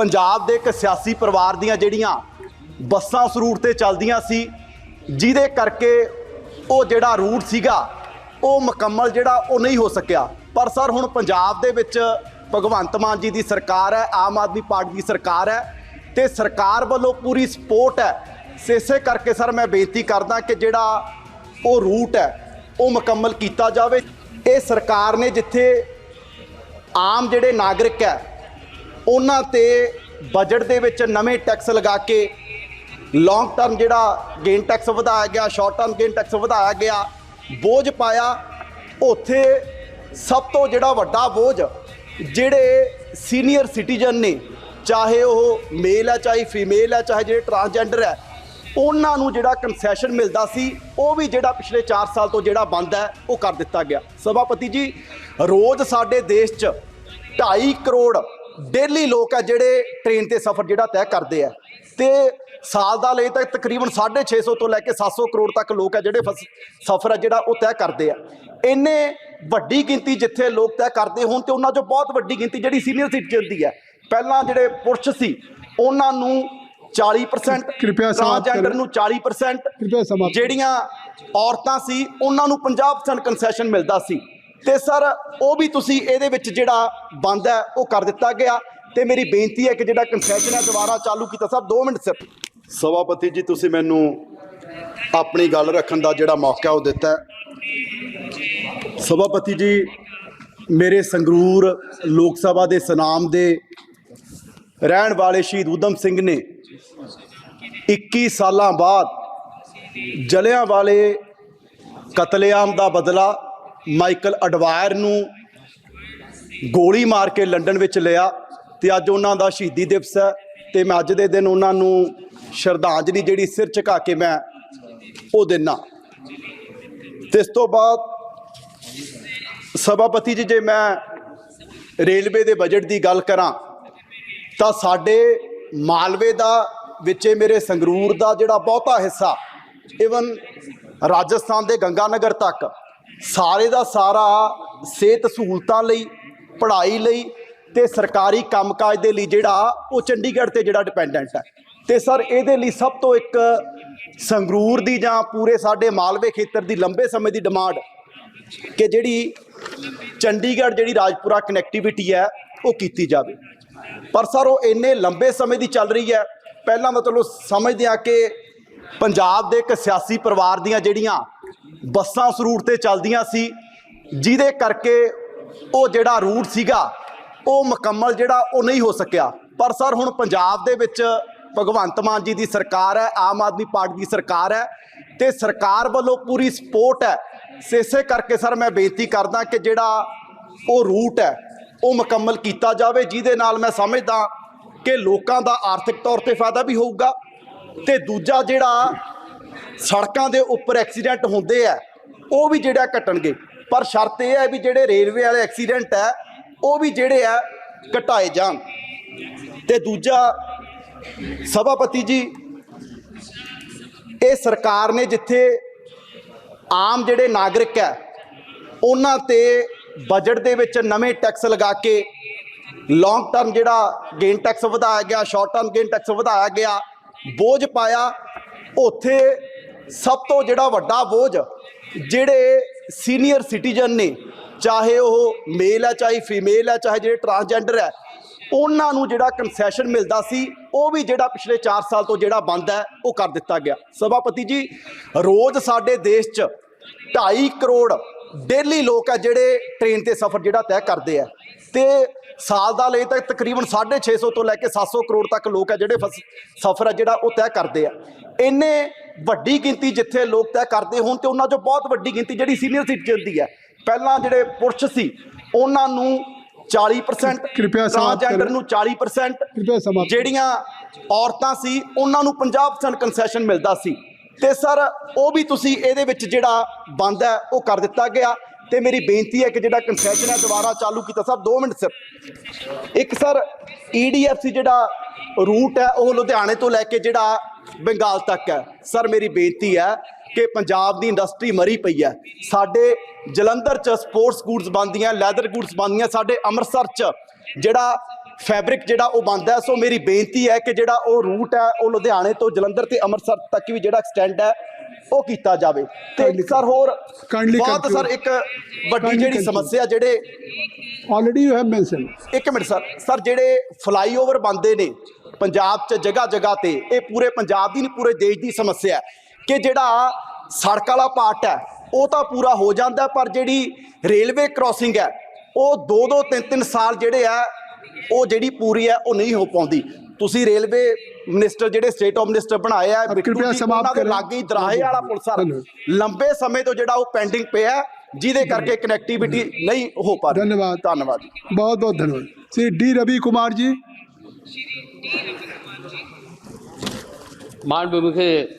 ਪੰਜਾਬ ਦੇ ਇੱਕ ਸਿਆਸੀ ਪਰਿਵਾਰ ਦੀਆਂ ਜਿਹੜੀਆਂ ਬੱਸਾਂ ਉਸ ਰੂਟ ਤੇ ਚੱਲਦੀਆਂ ਸੀ, ਜਿਹਦੇ ਕਰਕੇ ਉਹ ਜਿਹੜਾ ਰੂਟ ਸੀਗਾ, ਉਹ ਮੁਕੰਮਲ ਜਿਹੜਾ, ਉਹ ਨਹੀਂ ਹੋ ਸਕਿਆ। ਪਰ ਸਰ, ਹੁਣ ਪੰਜਾਬ ਦੇ ਵਿੱਚ ਭਗਵੰਤ ਮਾਨ ਜੀ ਦੀ ਸਰਕਾਰ ਹੈ, ਆਮ ਆਦਮੀ ਪਾਰਟੀ ਦੀ ਸਰਕਾਰ ਹੈ, ਤੇ ਸਰਕਾਰ ਵੱਲੋਂ ਪੂਰੀ ਸਪੋਰਟ ਹੈ। ਸੋ ਇਸੇ ਕਰਕੇ ਸਰ, ਮੈਂ ਬੇਨਤੀ ਕਰਦਾ ਕਿ ਜਿਹੜਾ ਉਹ ਰੂਟ ਹੈ, ਉਹ ਮੁਕੰਮਲ ਕੀਤਾ ਜਾਵੇ। ਇਹ ਸਰਕਾਰ ਨੇ ਜਿੱਥੇ ਆਮ ਜਿਹੜੇ ਨਾਗਰਿਕ ਹੈ ਉਹਨਾਂ ਤੇ ਬਜਟ ਦੇ ਵਿੱਚ ਨਵੇਂ ਟੈਕਸ ਲਗਾ ਕੇ ਲੌਂਗ ਟਰਮ ਜਿਹੜਾ ਗੇਨ ਟੈਕਸ ਵਧਾਇਆ ਗਿਆ ਸ਼ਾਰਟ ਟਰਮ ਗੇਨ ਟੈਕਸ ਵਧਾਇਆ ਗਿਆ, ਬੋਝ ਪਾਇਆ, ਉੱਥੇ ਸਭ ਤੋਂ ਜਿਹੜਾ ਵੱਡਾ ਬੋਝ ਜਿਹੜੇ ਸੀਨੀਅਰ ਸਿਟੀਜ਼ਨ ਨੇ, ਚਾਹੇ ਉਹ ਮੇਲ ਹੈ, ਚਾਹੇ ਫੀਮੇਲ ਹੈ, ਚਾਹੇ ਜਿਹੜੇ ਟਰਾਂਸਜੈਂਡਰ ਹੈ, ਉਹਨਾਂ ਨੂੰ ਜਿਹੜਾ ਕਨਸੈਸ਼ਨ ਮਿਲਦਾ ਸੀ, ਉਹ ਵੀ ਜਿਹੜਾ ਪਿਛਲੇ 4 ਸਾਲ ਤੋਂ ਜਿਹੜਾ ਬੰਦ ਹੈ, ਉਹ ਕਰ ਦਿੱਤਾ ਗਿਆ। ਸਭਾਪਤੀ ਜੀ, ਰੋਜ਼ ਸਾਡੇ ਦੇਸ਼ 'ਚ 2.5 ਕਰੋੜ ਡੇਲੀ ਲੋਕ ਆ ਜਿਹੜੇ ਟ੍ਰੇਨ ਤੇ ਸਫ਼ਰ ਜਿਹੜਾ ਤੈਅ ਕਰਦੇ ਆ। ਤੇ ਸਾਲ ਦਾ ਲਈ ਤੱਕ ਤਕਰੀਬਨ 650 ਤੋਂ ਲੈ ਕੇ 700 ਕਰੋੜ ਤੱਕ ਲੋਕ ਆ ਜਿਹੜੇ ਸਫ਼ਰ ਆ ਜਿਹੜਾ ਉਹ ਤੈਅ ਕਰਦੇ ਆ। ਇੰਨੇ ਵੱਡੀ ਗਿਣਤੀ ਜਿੱਥੇ ਲੋਕ ਤੈਅ ਕਰਦੇ ਹੋਣ ਤੇ ਉਹਨਾਂ 'ਚੋਂ ਬਹੁਤ ਵੱਡੀ ਗਿਣਤੀ ਜਿਹੜੀ ਸੀਨੀਅਰ ਸਿਟੀਜ਼ਨ ਦੀ ਹੈ ਪਹਿਲਾਂ ਜਿਹੜੇ ਪੁਰਸ਼ ਸੀ ਉਹਨਾਂ ਨੂੰ 40% ਕਿਰਪਿਆ ਟਰਾਂਸਜੈਂਡਰ। ਨੂੰ 40% ਕਿਰਪਿਆ ਸਮਾਪਤ ਜਿਹੜੀਆਂ ਔਰਤਾਂ ਸੀ ਉਹਨਾਂ ਨੂੰ 50% ਕਨਸੈਸ਼ਨ ਮਿਲਦਾ ਸੀ। ਤੇ ਸਰ, ਉਹ ਵੀ ਤੁਸੀਂ ਇਹਦੇ ਵਿੱਚ ਜਿਹੜਾ ਬੰਦ ਹੈ, ਉਹ ਕਰ ਦਿੱਤਾ ਗਿਆ। ਤੇ ਮੇਰੀ ਬੇਨਤੀ ਹੈ ਕਿ ਜਿਹੜਾ ਕਨਸੈਸ਼ਨ ਹੈ ਦੁਬਾਰਾ ਚਾਲੂ ਕੀਤਾ। ਸਰ 2 ਮਿੰਟ ਸਿਰ। ਸਭਾਪਤੀ ਜੀ, ਤੁਸੀਂ ਮੈਨੂੰ ਆਪਣੀ ਗੱਲ ਰੱਖਣ ਦਾ ਜਿਹੜਾ ਮੌਕਾ ਉਹ ਦਿੱਤਾ ਸਭਾਪਤੀ ਜੀ, ਮੇਰੇ ਸੰਗਰੂਰ ਲੋਕ ਸਭਾ ਦੇ ਸਨਾਮ ਦੇ ਰਹਿਣ ਵਾਲੇ ਸ਼ਹੀਦ ਊਧਮ ਸਿੰਘ ਨੇ 21 ਸਾਲਾਂ ਬਾਅਦ ਜਲਿਆਂ ਵਾਲੇ ਕਤਲੇਆਮ ਦਾ ਬਦਲਾ ਮਾਈਕਲ ਅਡਵਾਇਰ ਨੂੰ ਗੋਲੀ ਮਾਰ ਕੇ ਲੰਡਨ ਵਿੱਚ ਲਿਆ ਤੇ ਅੱਜ ਉਹਨਾਂ ਦਾ ਸ਼ਹੀਦੀ ਦਿਵਸ ਹੈ ਤੇ ਮੈਂ ਅੱਜ ਦੇ ਦਿਨ ਉਹਨਾਂ ਨੂੰ ਸ਼ਰਧਾਂਜਲੀ ਜਿਹੜੀ ਸਿਰ ਝੁਕਾ ਕੇ ਮੈਂ ਉਹ ਦਿਨਾ। ਤੇ ਇਸ ਤੋਂ ਬਾਅਦ ਸਭਾਪਤੀ ਜੀ, ਜੇ ਮੈਂ ਰੇਲਵੇ ਦੇ ਬਜਟ ਦੀ ਗੱਲ ਕਰਾਂ, ਤਾਂ ਸਾਡੇ ਮਾਲਵੇ ਦਾ ਵਿੱਚ ਮੇਰੇ ਸੰਗਰੂਰ ਦਾ ਜਿਹੜਾ ਬਹੁਤਾ ਹਿੱਸਾ ਇਵਨ ਰਾਜਸਥਾਨ ਦੇ ਗੰਗਾਨਗਰ ਤੱਕ ਸਾਰੇ ਦਾ ਸਾਰਾ ਸਿਹਤ ਸਹੂਲਤਾਂ ਲਈ, ਪੜ੍ਹਾਈ ਲਈ ਤੇ ਸਰਕਾਰੀ ਕੰਮਕਾਜ ਦੇ ਲਈ ਜਿਹੜਾ ਉਹ ਚੰਡੀਗੜ੍ਹ ਤੇ ਜਿਹੜਾ ਡਿਪੈਂਡੈਂਟ ਹੈ। ਤੇ ਸਰ, ਇਹਦੇ ਲਈ ਸਭ ਤੋਂ ਇੱਕ ਸੰਗਰੂਰ ਦੀ ਜਾਂ ਪੂਰੇ ਸਾਡੇ ਮਾਲਵੇ ਖੇਤਰ ਦੀ ਲੰਬੇ ਸਮੇਂ ਦੀ ਡਿਮਾਂਡ ਕਿ ਜਿਹੜੀ ਚੰਡੀਗੜ੍ਹ, ਜਿਹੜੀ ਰਾਜਪੁਰਾ ਕਨੈਕਟੀਵਿਟੀ ਹੈ, ਉਹ ਕੀਤੀ ਜਾਵੇ। ਪਰ ਸਰ, ਉਹ ਇੰਨੇ ਲੰਬੇ ਸਮੇਂ ਦੀ ਚੱਲ ਰਹੀ ਹੈ। ਪਹਿਲਾਂ ਮਤਲਬ ਸਮਝਦੇ ਆ ਕਿ ਪੰਜਾਬ ਦੇ ਇੱਕ ਸਿਆਸੀ ਪਰਿਵਾਰ ਦੀਆਂ ਜਿਹੜੀਆਂ ਬੱਸਾਂ ਉਸ ਰੂਟ ਤੇ ਚੱਲਦੀਆਂ ਸੀ, ਜਿਹਦੇ ਕਰਕੇ ਉਹ ਜਿਹੜਾ ਰੂਟ ਸੀਗਾ, ਉਹ ਮੁਕੰਮਲ ਜਿਹੜਾ, ਉਹ ਨਹੀਂ ਹੋ ਸਕਿਆ। ਪਰ ਸਰ, ਹੁਣ ਪੰਜਾਬ ਦੇ ਵਿੱਚ ਭਗਵੰਤ ਮਾਨ ਜੀ ਦੀ ਸਰਕਾਰ ਹੈ, ਆਮ ਆਦਮੀ ਪਾਰਟੀ ਦੀ ਸਰਕਾਰ ਹੈ, ਤੇ ਸਰਕਾਰ ਵੱਲੋਂ ਪੂਰੀ ਸਪੋਰਟ ਹੈ। ਸੋ, ਇਸੇ ਕਰਕੇ ਸਰ, ਮੈਂ ਬੇਨਤੀ ਕਰਦਾ ਕਿ ਜਿਹੜਾ ਉਹ ਰੂਟ ਹੈ, ਉਹ ਮੁਕੰਮਲ ਕੀਤਾ ਜਾਵੇ, ਜਿਹਦੇ ਨਾਲ ਮੈਂ ਸਮਝਦਾ ਕਿ ਲੋਕਾਂ ਦਾ ਆਰਥਿਕ ਤੌਰ ਤੇ ਫਾਇਦਾ ਵੀ ਹੋਊਗਾ, ਤੇ ਦੂਜਾ ਜਿਹੜਾ ਸੜਕਾਂ ਦੇ ਉੱਪਰ ਐਕਸੀਡੈਂਟ ਹੁੰਦੇ ਆ, ਉਹ ਵੀ ਜਿਹੜਾ ਘਟਣਗੇ ਪਰ ਸ਼ਰਤ ਇਹ ਹੈ ਵੀ ਜਿਹੜੇ ਰੇਲਵੇ ਵਾਲੇ ਐਕਸੀਡੈਂਟ ਹੈ ਉਹ ਵੀ ਜਿਹੜੇ ਆ ਘਟਾਏ ਜਾਣ। ਤੇ ਦੂਜਾ, ਸਭਾਪਤੀ ਜੀ, ਇਹ ਸਰਕਾਰ ਨੇ ਜਿੱਥੇ ਆਮ ਜਿਹੜੇ ਨਾਗਰਿਕ ਹੈ ਉਹਨਾਂ ਤੇ ਬਜਟ ਦੇ ਵਿੱਚ ਨਵੇਂ ਟੈਕਸ ਲਗਾ ਕੇ ਲੌਂਗ ਟਰਮ ਜਿਹੜਾ ਗੇਨ ਟੈਕਸ ਵਧਾਇਆ ਗਿਆ ਸ਼ਾਰਟ ਟਰਮ ਗੇਨ ਟੈਕਸ ਵਧਾਇਆ ਗਿਆ, ਬੋਝ ਪਾਇਆ ਉੱਥੇ ਸਭ ਤੋਂ ਜਿਹੜਾ ਵੱਡਾ ਬੋਝ ਜਿਹੜੇ ਸੀਨੀਅਰ ਸਿਟੀਜ਼ਨ ਨੇ, ਚਾਹੇ ਉਹ ਮੇਲ ਹੈ, ਚਾਹੇ ਫੀਮੇਲ ਹੈ, ਚਾਹੇ ਜਿਹੜੇ ਟਰਾਂਸਜੈਂਡਰ ਹੈ, ਉਹਨਾਂ ਨੂੰ ਜਿਹੜਾ ਕਨਸੈਸ਼ਨ ਮਿਲਦਾ ਸੀ, ਉਹ ਵੀ ਜਿਹੜਾ ਪਿਛਲੇ 4 ਸਾਲ ਤੋਂ ਜਿਹੜਾ ਬੰਦ ਹੈ, ਉਹ ਕਰ ਦਿੱਤਾ ਗਿਆ। ਸਭਾਪਤੀ ਜੀ, ਰੋਜ਼ ਸਾਡੇ ਦੇਸ਼ 'ਚ 2.5 ਕਰੋੜ ਡੇਲੀ ਲੋਕ ਆ ਜਿਹੜੇ ਟ੍ਰੇਨ ਤੇ ਸਫ਼ਰ ਜਿਹੜਾ ਤੈਅ ਕਰਦੇ ਆ। ਤੇ ਸਾਲ ਦਾ ਲਈ ਤੱਕ ਤਕਰੀਬਨ 650 ਤੋਂ ਲੈ ਕੇ 700 ਕਰੋੜ ਤੱਕ ਲੋਕ ਆ ਜਿਹੜੇ ਸਫ਼ਰ ਆ ਜਿਹੜਾ ਉਹ ਤੈਅ ਕਰਦੇ ਆ। ਇੰਨੇ ਵੱਡੀ ਗਿਣਤੀ ਜਿੱਥੇ ਲੋਕ ਤੈਅ ਕਰਦੇ ਹੋਣ ਤੇ ਉਹਨਾਂ 'ਚੋਂ ਬਹੁਤ ਵੱਡੀ ਗਿਣਤੀ ਜਿਹੜੀ ਸੀਨੀਅਰ ਸਿਟੀਜ਼ਨ ਦੀ ਹੈ ਪਹਿਲਾਂ ਜਿਹੜੇ ਪੁਰਸ਼ ਸੀ ਉਹਨਾਂ ਨੂੰ 40% ਕਿਰਪਿਆ ਟਰਾਂਸਜੈਂਡਰ। ਨੂੰ 40% ਕਿਰਪਿਆ ਸਮਾਪਤ ਜਿਹੜੀਆਂ ਔਰਤਾਂ ਸੀ ਉਹਨਾਂ ਨੂੰ 50% ਕਨਸੈਸ਼ਨ ਮਿਲਦਾ ਸੀ। ਤੇ ਸਰ ਉਹ ਵੀ ਤੁਸੀਂ ਇਹਦੇ ਵਿੱਚ ਜਿਹੜਾ ਬੰਦ ਹੈ ਉਹ ਕਰ ਦਿੱਤਾ ਗਿਆ। ਤੇ ਮੇਰੀ ਬੇਨਤੀ ਹੈ ਕਿ ਜਿਹੜਾ ਕਨਸੈਸ਼ਨ ਹੈ ਦੁਬਾਰਾ ਚਾਲੂ ਕੀਤਾ। ਸਰ 2 ਮਿੰਟ ਸਿਰ। ਇੱਕ ਸਰ ਈਡੀਐਫਸੀ ਜਿਹੜਾ ਰੂਟ ਹੈ, ਉਹ ਲੁਧਿਆਣੇ ਤੋਂ ਲੈ ਕੇ ਜਿਹੜਾ ਬੰਗਾਲ ਤੱਕ ਹੈ। ਸਰ, ਮੇਰੀ ਬੇਨਤੀ ਹੈ ਕਿ ਪੰਜਾਬ ਦੀ ਇੰਡਸਟਰੀ ਮਰੀ ਪਈ ਹੈ। ਸਾਡੇ ਜਲੰਧਰ ਚ ਸਪੋਰਟਸ ਗੂਡਸ ਬਣਦੀਆਂ ਲੈਦਰ ਗੂਡਸ ਬਣਦੀਆਂ, ਸਾਡੇ ਅੰਮ੍ਰਿਤਸਰ ਚ ਜਿਹੜਾ ਫੈਬਰਿਕ ਜਿਹੜਾ ਉਹ ਬਣਦਾ ਹੈ। ਸੋ ਮੇਰੀ ਬੇਨਤੀ ਹੈ ਕਿ ਜਿਹੜਾ ਉਹ ਰੂਟ ਹੈ ਉਹ ਲੁਧਿਆਣੇ ਤੋਂ ਜਲੰਧਰ ਤੇ ਅੰਮ੍ਰਿਤਸਰ ਤੱਕ ਵੀ ਜਿਹੜਾ ਐਕਸਟੈਂਡ ਹੈ ਉਹ ਕੀਤਾ ਜਾਵੇ ਤੇ ਸਰ ਹੋਰ ਬਹੁਤ. ਸਰ ਇੱਕ ਵੱਡੀ ਜਿਹੜੀ. ਸਮੱਸਿਆ ਜਿਹੜੇ already you have mentioned ਇੱਕ ਮਿੰਟ ਸਰ ਸਰ ਜਿਹੜੇ ਫਲਾਈਓਵਰ ਬੰਦੇ ਨੇ ਪੰਜਾਬ 'ਚ ਜਗ੍ਹਾ ਜਗ੍ਹਾ ਤੇ ਇਹ ਪੂਰੇ ਪੰਜਾਬ ਦੀ ਨਹੀਂ ਪੂਰੇ ਦੇਸ਼ ਦੀ ਸਮੱਸਿਆ ਹੈ ਕਿ ਜਿਹੜਾ ਸੜਕ ਵਾਲਾ ਪਾਰਟ ਹੈ ਉਹ ਤਾਂ ਪੂਰਾ ਹੋ ਜਾਂਦਾ ਪਰ ਜਿਹੜੀ ਰੇਲਵੇ ਕ੍ਰਾਸਿੰਗ ਹੈ ਉਹ 2-2 3-3 ਸਾਲ ਜਿਹੜੇ ਆ ਉਹ ਜਿਹੜੀ ਪੂਰੀ ਹੈ ਉਹ ਨਹੀਂ ਹੋ ਪਾਉਂਦੀ। ਤੁਸੀਂ ਰੇਲਵੇ ਮਿਨਿਸਟਰ ਜਿਹੜੇ ਸਟੇਟ ਆਫ ਮਿਨਿਸਟਰ ਬਣਾਏ ਆ ਕਿਰਪਾ ਸਮਾਪਤ ਕਰੋ। ਲਾਗੀ ਦਰਾਹੇ ਵਾਲਾ ਪੁਲਸਰ ਲੰਬੇ ਸਮੇਂ ਤੋਂ ਜਿਹੜਾ ਉਹ ਪੈਂਡਿੰਗ ਪਿਆ ਜਿਹਦੇ ਕਰਕੇ ਕਨੈਕਟੀਵਿਟੀ ਨਹੀਂ ਹੋ ਪਾ ਰਹੀ। ਧੰਨਵਾਦ। ਧੰਨਵਾਦ। ਬਹੁਤ ਬਹੁਤ ਧੰਨਵਾਦ। ਸ੍ਰੀ ਡੀ ਰਵੀ ਕੁਮਾਰ ਜੀ। ਮਾਨ ਵਿਖੇ